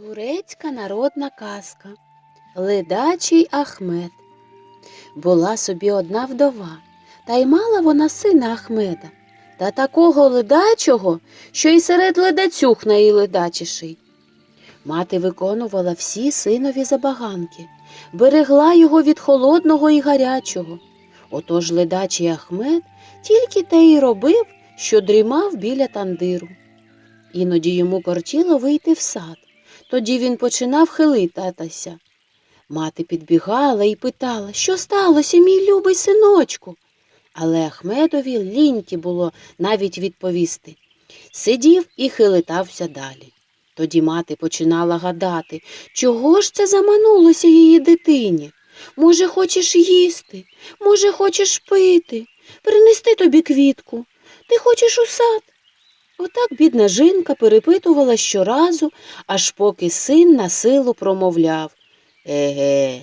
Турецька народна казка Ледачий Ахмед. Була собі одна вдова, та й мала вона сина Ахмеда, та такого ледачого, що й серед ледацюг найледачіший. Мати виконувала всі синові забаганки, берегла його від холодного і гарячого. Отож ледачий Ахмед тільки те й робив, що дрімав біля тандиру. Іноді йому кортіло вийти в сад. Тоді він починав хилитатися. Мати підбігала і питала, що сталося, мій любий синочку. Але Ахмедові ліньки було навіть відповісти. Сидів і хилитався далі. Тоді мати починала гадати, чого ж це заманулося її дитині. Може, хочеш їсти, може, хочеш пити, принести тобі квітку. Ти хочеш у сад? Отак бідна жінка перепитувала щоразу, аж поки син на силу промовляв. Еге.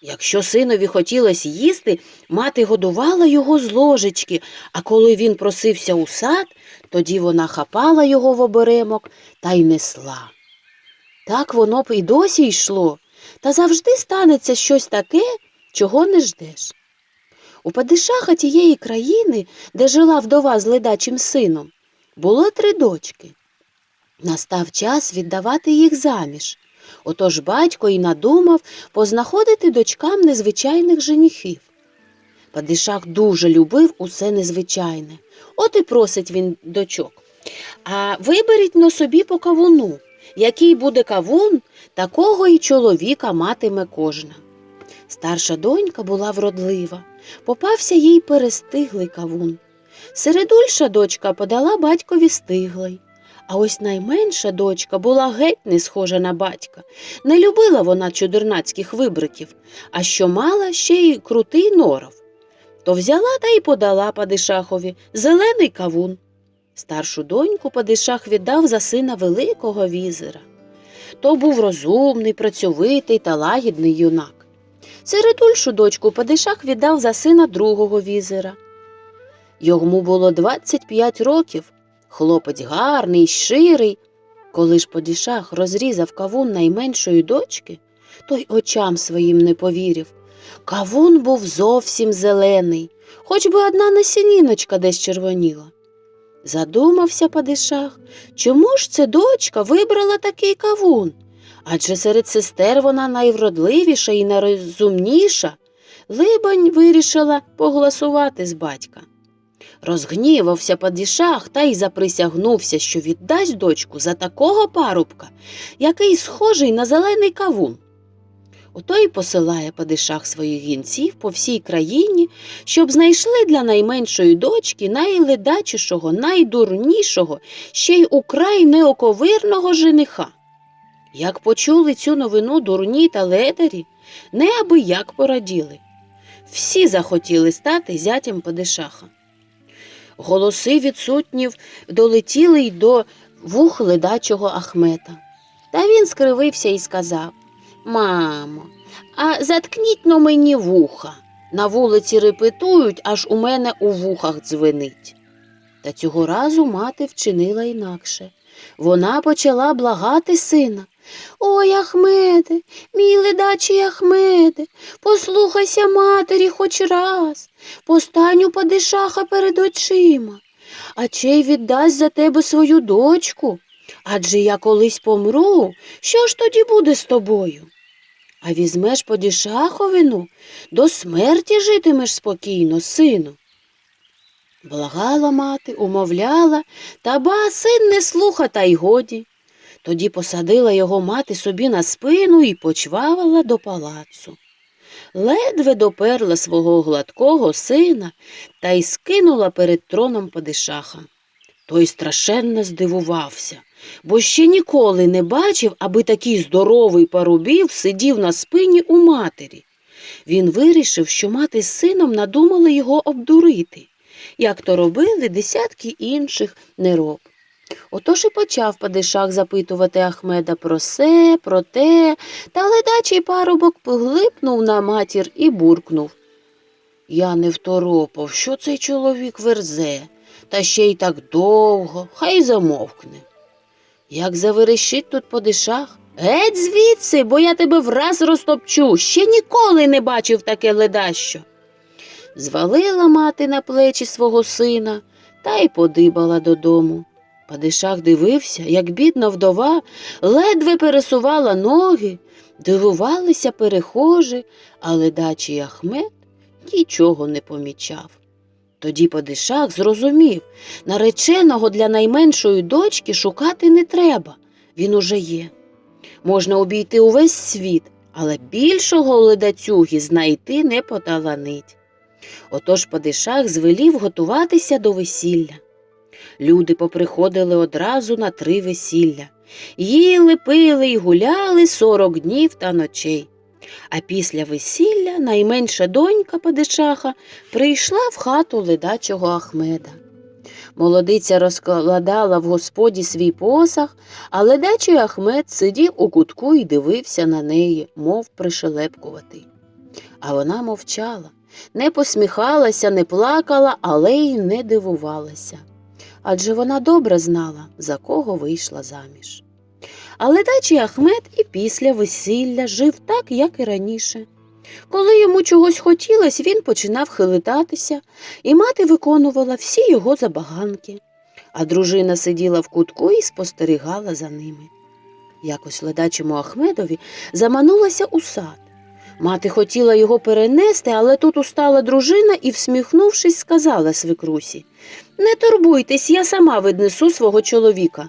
Якщо синові хотілося їсти, мати годувала його з ложечки, а коли він просився у сад, тоді вона хапала його в оберемок та й несла. Так воно б і досі йшло, та завжди станеться щось таке, чого не ждеш. У падишаха тієї країни, де жила вдова з ледачим сином, було три дочки. Настав час віддавати їх заміж. Отож батько й надумав познаходити дочкам незвичайних женихів. Падишах дуже любив усе незвичайне. От і просить він дочок. А виберіть на собі по кавуну. Який буде кавун, такого й чоловіка матиме кожна. Старша донька була вродлива, попався їй перестиглий кавун. Середульша дочка подала батькові стиглий. А ось найменша дочка була геть не схожа на батька. Не любила вона чудернацьких вибриків, а що мала ще й крутий норов. То взяла та й подала падишахові зелений кавун. Старшу доньку падишах віддав за сина великого візера. То був розумний, працьовитий та лагідний юнак. Середульшу дочку падишах віддав за сина другого візера. Йому було 25 років, хлопець гарний, ширий. Коли ж падишах розрізав кавун найменшої дочки, той очам своїм не повірив. Кавун був зовсім зелений, хоч би одна насініночка десь червоніла. Задумався падишах, чому ж це дочка вибрала такий кавун? Адже серед сестер вона найвродливіша і найрозумніша. Либонь вирішила погласувати з батька. Розгнівався падішах та й заприсягнувся, що віддасть дочку за такого парубка, який схожий на зелений кавун. Ото й посилає падишах своїх гінців по всій країні, щоб знайшли для найменшої дочки найледачішого, найдурнішого, ще й украй неоковирного жениха. Як почули цю новину дурні та ледарі, неабияк пораділи. Всі захотіли стати зятям падишаха. Голоси відсутнів долетіли й до вух ледачого Ахмета. Та він скривився і сказав Мамо, а заткніть но мені вуха. На вулиці репетують, аж у мене у вухах дзвенить. Та цього разу мати вчинила інакше. Вона почала благати сина. Ой, Ахмеде, мій ледачий Ахмеде, послухайся матері хоч раз, постань у падишаха перед очима, а чей віддасть за тебе свою дочку. Адже я колись помру, що ж тоді буде з тобою? А візьмеш падишаховину, до смерті житимеш спокійно, сину. Благала мати, умовляла, та ба син не слуха, та й годі. Тоді посадила його мати собі на спину і почвавила до палацу. Ледве доперла свого гладкого сина та й скинула перед троном падишаха. Той страшенно здивувався, бо ще ніколи не бачив, аби такий здоровий парубів сидів на спині у матері. Він вирішив, що мати з сином надумали його обдурити, як то робили десятки інших нероб. Отож і почав падишах запитувати Ахмеда про се, про те, та ледачий парубок поглипнув на матір і буркнув. Я не второпав, що цей чоловік верзе, та ще й так довго, хай замовкне. Як заверещить тут падишах, Геть звідси, бо я тебе враз розтопчу. Ще ніколи не бачив таке ледащо. Звалила мати на плечі свого сина та й подибала додому. Падишах дивився, як бідна вдова ледве пересувала ноги, дивувалися перехожі, але дачі Ахмед нічого не помічав. Тоді Падишах зрозумів, нареченого для найменшої дочки шукати не треба, він уже є. Можна обійти увесь світ, але більшого ледацюги знайти не поталанить. Отож Падишах звелів готуватися до весілля. Люди поприходили одразу на три весілля. Їли, пили й гуляли сорок днів та ночей. А після весілля найменша донька Падишаха прийшла в хату ледачого Ахмеда. Молодиця розкладала в господі свій посах, а ледачий Ахмед сидів у кутку і дивився на неї, мов пришелепкуватий. А вона мовчала, не посміхалася, не плакала, але й не дивувалася. Адже вона добре знала, за кого вийшла заміж. Але дачі Ахмед і після весілля жив так, як і раніше. Коли йому чогось хотілося, він починав хилитатися, і мати виконувала всі його забаганки, а дружина сиділа в кутку і спостерігала за ними. Якось ледачому Ахмедові заманулася у сад. Мати хотіла його перенести, але тут устала дружина і, всміхнувшись, сказала свекрусі Не турбуйтесь, я сама віднесу свого чоловіка.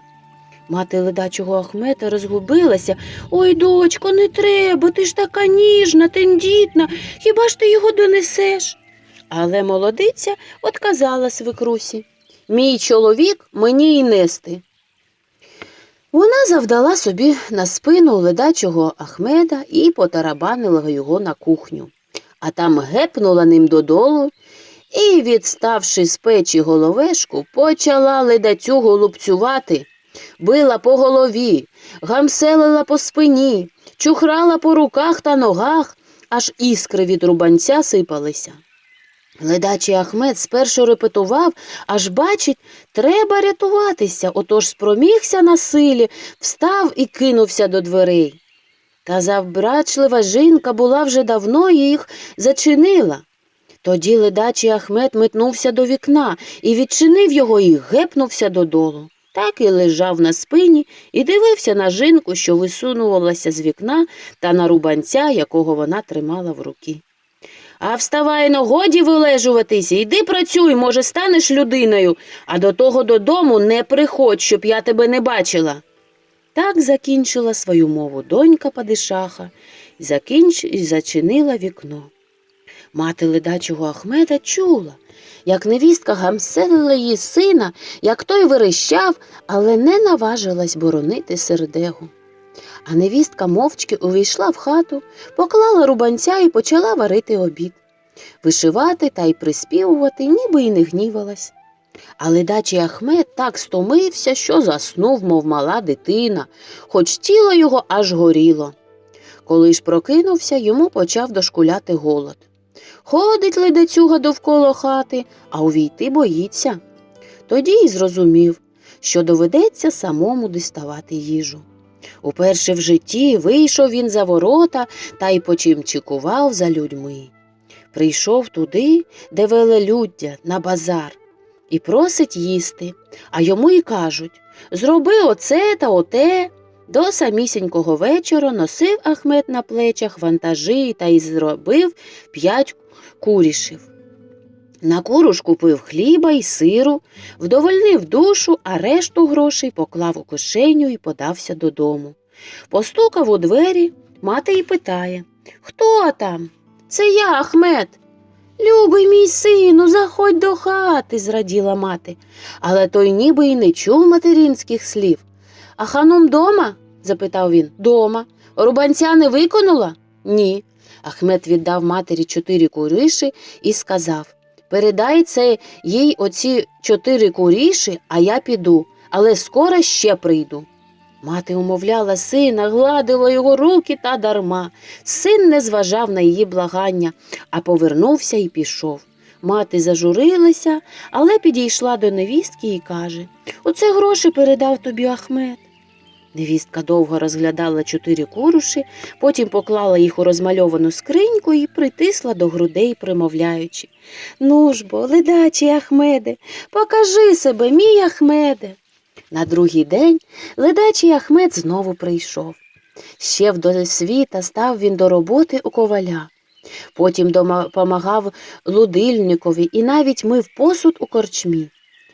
Мати ледачого Ахмета розгубилася. Ой, дочко, не треба, ти ж така ніжна, тендітна, хіба ж ти його донесеш? Але молодиця отказала свекрусі. Мій чоловік мені й нести. Вона завдала собі на спину ледачого Ахмеда і потарабанила його на кухню, а там гепнула ним додолу і, відставши з печі головешку, почала ледацю голубцювати, била по голові, гамселила по спині, чухрала по руках та ногах, аж іскри від рубанця сипалися. Ледачий Ахмед спершу репетував, аж бачить, треба рятуватися, отож спромігся на силі, встав і кинувся до дверей. Та завбрачлива жінка була вже давно їх зачинила. Тоді ледачий Ахмед метнувся до вікна і відчинив його і гепнувся додолу. Так і лежав на спині і дивився на жінку, що висунувалася з вікна та на рубанця, якого вона тримала в руки. А вставай но годі вилежуватися, йди працюй, може, станеш людиною, а до того додому не приходь, щоб я тебе не бачила. Так закінчила свою мову донька Падишаха і, закінч... і зачинила вікно. Мати ледачого Ахмеда чула, як невістка гамселила її сина, як той верещав, але не наважилась боронити сердегу. А невістка мовчки увійшла в хату, поклала рубанця і почала варити обід, вишивати та й приспівувати, ніби й не гнівалась. Але дачі Ахмед так стомився, що заснув, мов мала дитина, хоч тіло його аж горіло. Коли ж прокинувся, йому почав дошкуляти голод. Ходить ледацюга довкола хати, а увійти боїться. Тоді й зрозумів, що доведеться самому діставати їжу. Уперше в житті вийшов він за ворота та й почимчикував за людьми. Прийшов туди, де велелюддя, на базар, і просить їсти, а йому й кажуть зроби оце та оте. До самісінького вечора носив Ахмед на плечах вантажі та й зробив п'ять курішів. На куруш купив хліба й сиру, вдовольнив душу, а решту грошей поклав у кишеню і подався додому. Постукав у двері, мати й питає Хто там? Це я, Ахмед. Любий мій сину, заходь до хати, зраділа мати, але той ніби й не чув материнських слів. А ханум дома? Запитав він. Дома. Рубанця не виконала? Ні. Ахмед віддав матері чотири куриші і сказав Передай це їй оці чотири куріші, а я піду, але скоро ще прийду. Мати умовляла сина, гладила його руки та дарма. Син не зважав на її благання, а повернувся і пішов. Мати зажурилася, але підійшла до невістки і каже Оце гроші передав тобі Ахмед. Невістка довго розглядала чотири куруші, потім поклала їх у розмальовану скриньку і притисла до грудей, примовляючи Ну ж бо, ледачий Ахмеде, покажи себе, мій Ахмеде. На другий день ледачий Ахмед знову прийшов. Ще в досвіта став він до роботи у коваля. Потім допомагав лудильникові і навіть мив посуд у корчмі.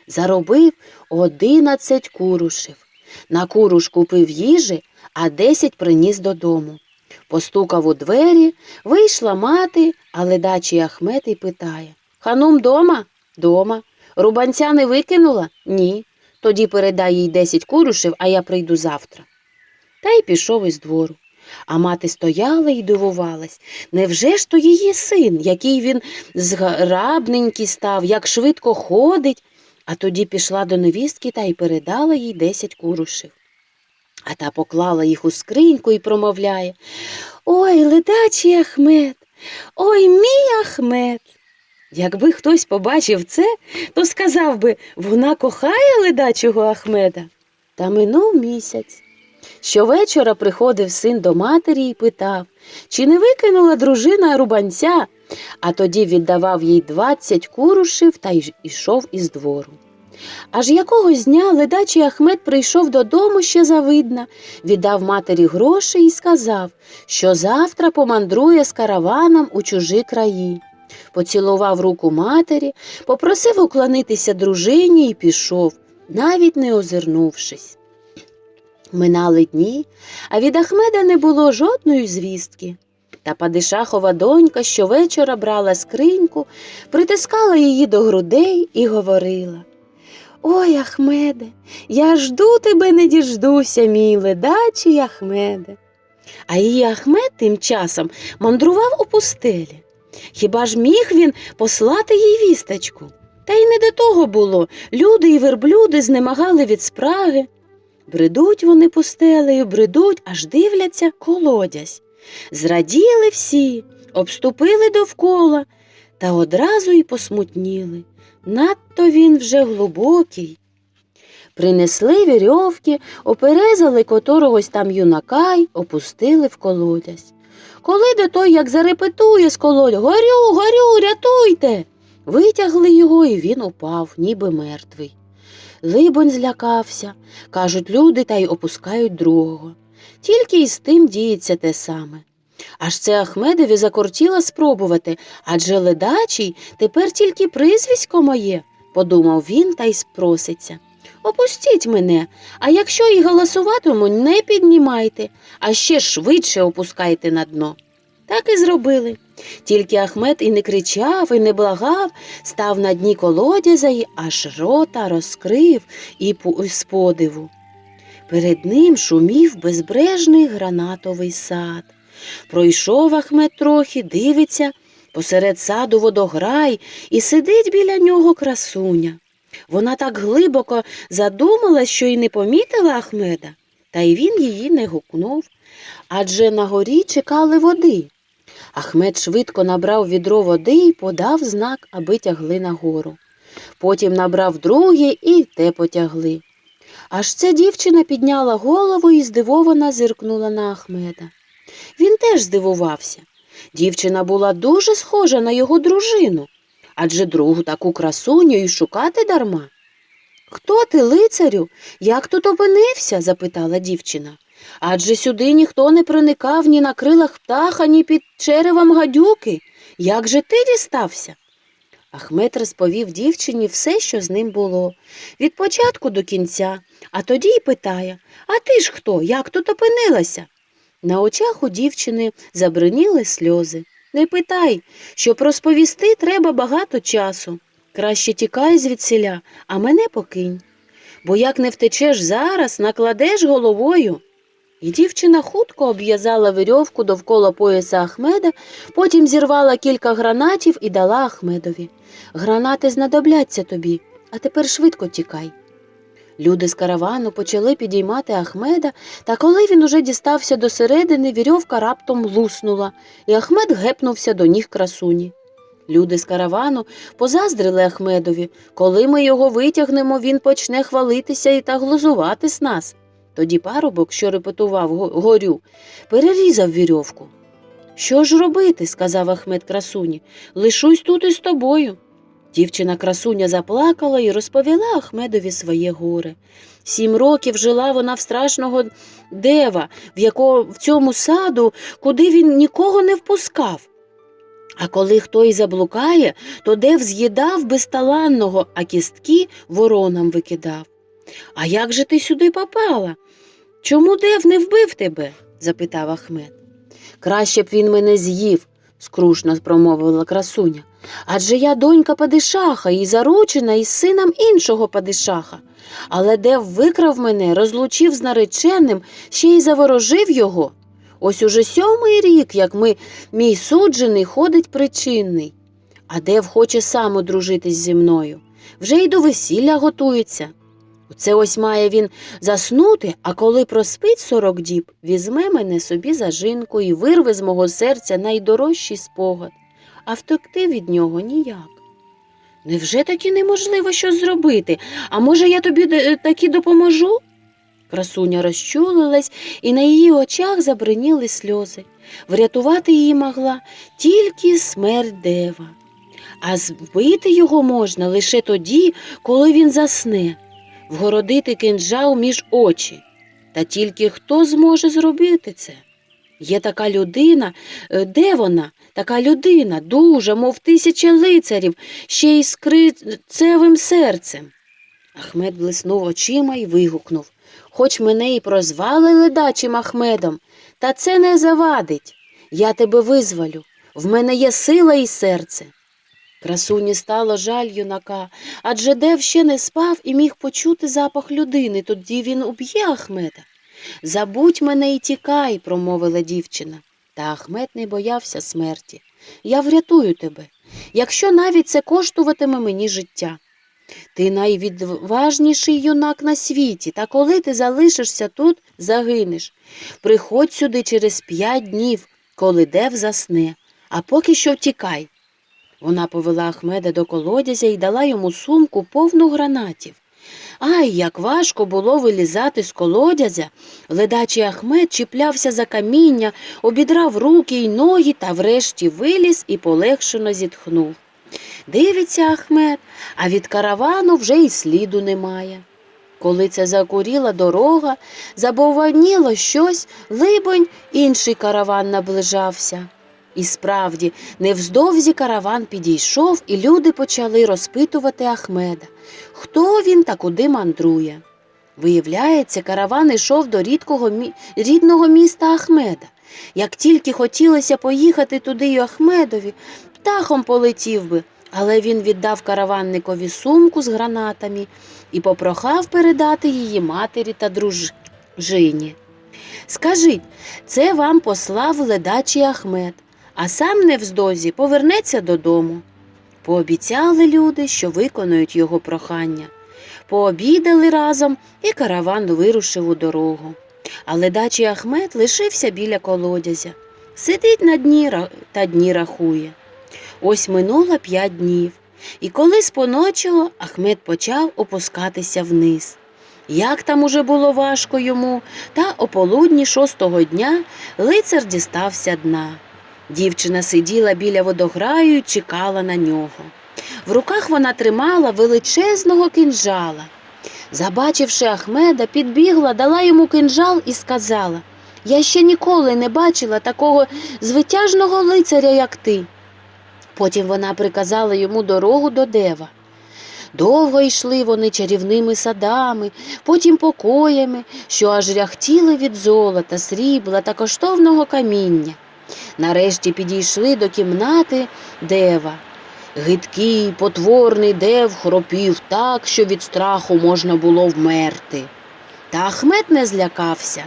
Заробив одинадцять курушів. На куруш купив їжі, а десять приніс додому. Постукав у двері, вийшла мати, а ледачий Ахмед і питає Ханум дома? Дома. Рубанця не викинула? Ні. Тоді передай їй десять курушів, а я прийду завтра. Та й пішов із двору. А мати стояла і дивувалась. Невже ж то її син, який він зграбненький став, як швидко ходить? А тоді пішла до невістки та й передала їй десять курушів. А та поклала їх у скриньку і промовляє Ой, ледачий Ахмед, ой мій Ахмед. Якби хтось побачив це, то сказав би вона кохає ледачого Ахмеда. Та минув місяць. Щовечора приходив син до матері і питав, чи не викинула дружина рубанця, а тоді віддавав їй двадцять курушів та й ішов із двору. Аж якогось дня ледачий Ахмед прийшов додому ще завидна, віддав матері гроші і сказав, що завтра помандрує з караваном у чужі краї. Поцілував руку матері, попросив уклонитися дружині і пішов, навіть не озирнувшись. Минали дні, а від Ахмеда не було жодної звістки. Та падишахова донька щовечора брала скриньку, притискала її до грудей і говорила Ой, Ахмеде, я жду тебе не діждуся, мій ледачий Ахмеде. А її Ахмед тим часом мандрував у пустелі. Хіба ж міг він послати їй вісточку? Та й не до того було. Люди і верблюди знемагали від спраги. Бредуть вони пустелею, бредуть, аж дивляться колодязь. Зраділи всі, обступили довкола та одразу й посмутніли. Надто він вже глибокий. Принесли вірьовки, оперезали котрогось там юнака й опустили в колодязь. Коли до той, як зарепетує з колодя Горю, горю, рятуйте. Витягли його, і він упав, ніби мертвий. Либонь злякався, кажуть люди та й опускають другого. Тільки й з тим діється те саме. Аж це Ахмедові закортіло спробувати, адже ледачий тепер тільки прізвисько моє, подумав він та й спроситься. Опустіть мене, а якщо і голосуватиму, не піднімайте, а ще швидше опускайте на дно. Так і зробили. Тільки Ахмед і не кричав, і не благав, став на дні колодязя й аж рота розкрив і з подиву. Перед ним шумів безбрежний гранатовий сад. Пройшов Ахмед трохи, дивиться, посеред саду водограй, і сидить біля нього красуня. Вона так глибоко задумалась, що й не помітила Ахмеда, та й він її не гукнув, адже на горі чекали води. Ахмед швидко набрав відро води і подав знак, аби тягли нагору. Потім набрав друге і те потягли. Аж ця дівчина підняла голову і здивовано зиркнула на Ахмеда. Він теж здивувався. Дівчина була дуже схожа на його дружину, адже другу таку красуню й шукати дарма. Хто ти, лицарю? Як тут опинився? запитала дівчина. Адже сюди ніхто не проникав ні на крилах птаха, ні під черевом гадюки. Як же ти дістався? Ахмед розповів дівчині все, що з ним було, від початку до кінця, а тоді й питає А ти ж хто? Як тут опинилася? На очах у дівчини забриніли сльози. Не питай, щоб розповісти треба багато часу. Краще тікай звідсіля, а мене покинь. Бо як не втечеш зараз, накладеш головою. І дівчина хутко обв'язала вирьовку довкола пояса Ахмеда, потім зірвала кілька гранатів і дала Ахмедові. Гранати знадобляться тобі, а тепер швидко тікай. Люди з каравану почали підіймати Ахмеда, та коли він уже дістався до середини, вірьовка раптом луснула, і Ахмед гепнувся до ніг красуні. Люди з каравану позаздрили Ахмедові. Коли ми його витягнемо, він почне хвалитися і та глузувати з нас. Тоді парубок, що репетував горю, перерізав вірьовку. Що ж робити? сказав Ахмед красуні. Лишусь тут із тобою. Дівчина красуня заплакала і розповіла Ахмедові своє горе. Сім років жила вона в страшного дева, в якого в цьому саду, куди він нікого не впускав. А коли хто й заблукає, то дев з'їдав безталанного, а кістки воронам викидав. А як же ти сюди попала? Чому дев не вбив тебе? запитав Ахмед. Краще б він мене з'їв, скрушно промовила красуня. Адже я донька падишаха і заручена із сином іншого падишаха. Але дев викрав мене, розлучив з нареченим, ще й заворожив його. Ось уже сьомий рік, як ми, мій суджений, ходить причинний. А дев хоче сам одружитись зі мною. Вже й до весілля готується. Це ось має він заснути, а коли проспить сорок діб, візьме мене собі за жінку і вирве з мого серця найдорожчий спогад, а втекти від нього ніяк. Невже таки неможливо щось зробити? А може, я тобі е, таки допоможу? Красуня розчулилась, і на її очах забриніли сльози. Врятувати її могла тільки смерть дева. А збити його можна лише тоді, коли він засне, вгородити кинджал між очі. Та тільки хто зможе зробити це? Є така людина, е, де вона? Така людина, дуже, мов тисяча лицарів, ще й з крицевим серцем. Ахмед блиснув очима і вигукнув Хоч мене і прозвали ледачим Ахмедом, та це не завадить. Я тебе визволю. В мене є сила і серце. Красуні стало жаль юнака, адже Дев ще не спав і міг почути запах людини, тоді він уб'є Ахмеда. Забудь мене і тікай, промовила дівчина. Та Ахмед не боявся смерті. Я врятую тебе, якщо навіть це коштуватиме мені життя. Ти найвідважніший юнак на світі, та коли ти залишишся тут, загинеш. Приходь сюди через п'ять днів, коли дев засне, а поки що втікай. Вона повела Ахмеда до колодязя і дала йому сумку повну гранатів. Ай, як важко було вилізати з колодязя. Ледачий Ахмед чіплявся за каміння, обідрав руки й ноги та врешті виліз і полегшено зітхнув. Дивиться Ахмед, а від каравану вже й сліду немає. Коли це закуріла дорога, забовваніло щось, либонь, інший караван наближався. І справді, невздовзі караван підійшов, і люди почали розпитувати Ахмеда, хто він та куди мандрує. Виявляється, караван йшов до рідкого рідного міста Ахмеда. Як тільки хотілося поїхати туди й Ахмедові, птахом полетів би, але він віддав караванникові сумку з гранатами і попрохав передати її матері та дружині. Скажіть, це вам послав ледачий Ахмед, а сам невздовзі повернеться додому. Пообіцяли люди, що виконують його прохання. Пообідали разом, і караван вирушив у дорогу. А ледачий Ахмед лишився біля колодязя. Сидить на дні та дні рахує. Ось минуло п'ять днів, і коли з поночого Ахмед почав опускатися вниз. Як там уже було важко йому, та о полудні шостого дня лицар дістався дна. Дівчина сиділа біля водограю і чекала на нього. В руках вона тримала величезного кинжала. Забачивши Ахмеда, підбігла, дала йому кинжал і сказала Я ще ніколи не бачила такого звитяжного лицаря, як ти. Потім вона приказала йому дорогу до дева. Довго йшли вони чарівними садами, потім покоями, що аж ряхтіли від золота, срібла та коштовного каміння. Нарешті підійшли до кімнати дева. Гидкий, потворний дев хропів так, що від страху можна було вмерти. Та Ахмед не злякався.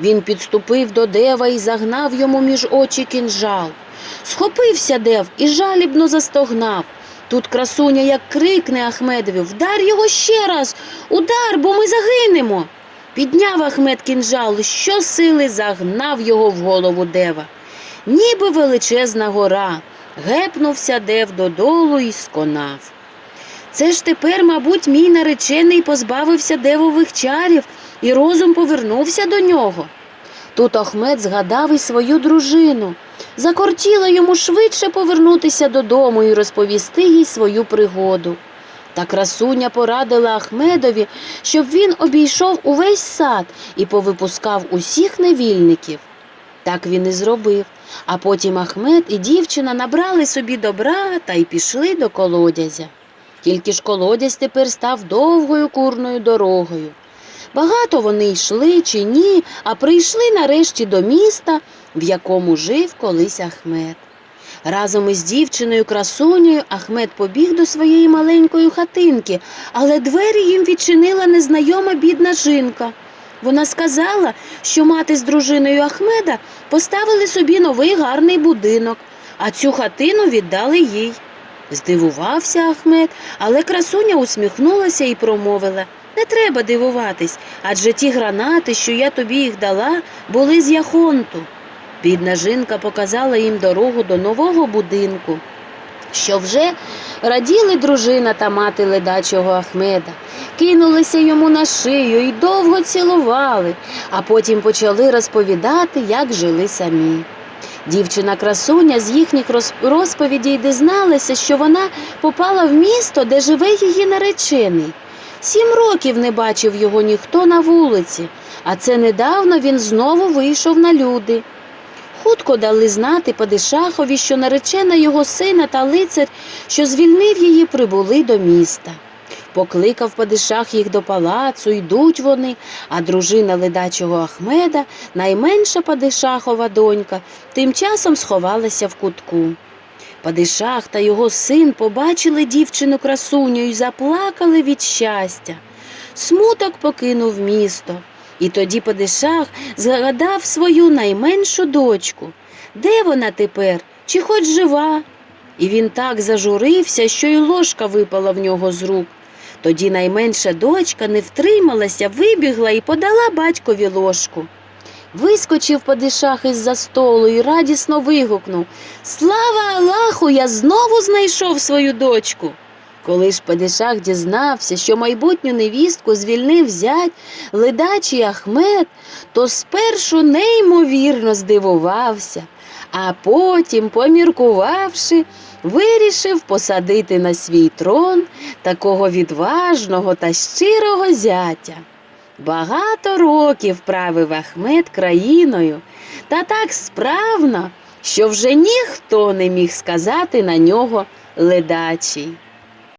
Він підступив до дева і загнав йому між очі кінжал. Схопився дев і жалібно застогнав. Тут красуня як крикне Ахмедові Вдар його ще раз, удар, бо ми загинемо. Підняв Ахмед кінжал, і щосили загнав його в голову дева. Ніби величезна гора, гепнувся дев додолу і сконав. Це ж тепер, мабуть, мій наречений позбавився девових чарів, і розум повернувся до нього. Тут Ахмед згадав і свою дружину. Закортіло йому швидше повернутися додому і розповісти їй свою пригоду. Та красуня порадила Ахмедові, щоб він обійшов увесь сад і повипускав усіх невільників. Так він і зробив. А потім Ахмед і дівчина набрали собі добра та й пішли до колодязя. Тільки ж колодязь тепер став довгою курною дорогою. Багато вони йшли чи ні, а прийшли нарешті до міста, в якому жив колись Ахмед. Разом із дівчиною красунею Ахмед побіг до своєї маленької хатинки, але двері їм відчинила незнайома бідна жінка. Вона сказала, що мати з дружиною Ахмеда поставили собі новий гарний будинок, а цю хатину віддали їй. Здивувався Ахмед, але красуня усміхнулася і промовила Не треба дивуватись, адже ті гранати, що я тобі їх дала, були з яхонту. Бідна жінка показала їм дорогу до нового будинку, що вже раділи дружина та мати ледачого Ахмеда, кинулися йому на шию і довго цілували, а потім почали розповідати, як жили самі. Дівчина красуня з їхніх розповідей дізналася, що вона попала в місто, де живе її наречений. Сім років не бачив його ніхто на вулиці, а це недавно він знову вийшов на люди. Хутко дали знати Падишахові, що наречена його сина та лицар, що звільнив її, прибули до міста. Покликав Падишах їх до палацу, йдуть вони, а дружина ледачого Ахмеда, найменша Падишахова донька, тим часом сховалася в кутку. Падишах та його син побачили дівчину красуню і заплакали від щастя. Смуток покинув місто. І тоді Падишах згадав свою найменшу дочку. Де вона тепер? Чи хоч жива? І він так зажурився, що й ложка випала в нього з рук. Тоді найменша дочка не втрималася, вибігла і подала батькові ложку. Вискочив Падишах із-за столу і радісно вигукнув Слава Аллаху! Я знову знайшов свою дочку. Коли ж Падишах дізнався, що майбутню невістку звільнив зять ледачий Ахмед, то спершу неймовірно здивувався, а потім, поміркувавши, вирішив посадити на свій трон такого відважного та щирого зятя. Багато років правив Ахмед країною, та так справно, що вже ніхто не міг сказати на нього ледачий.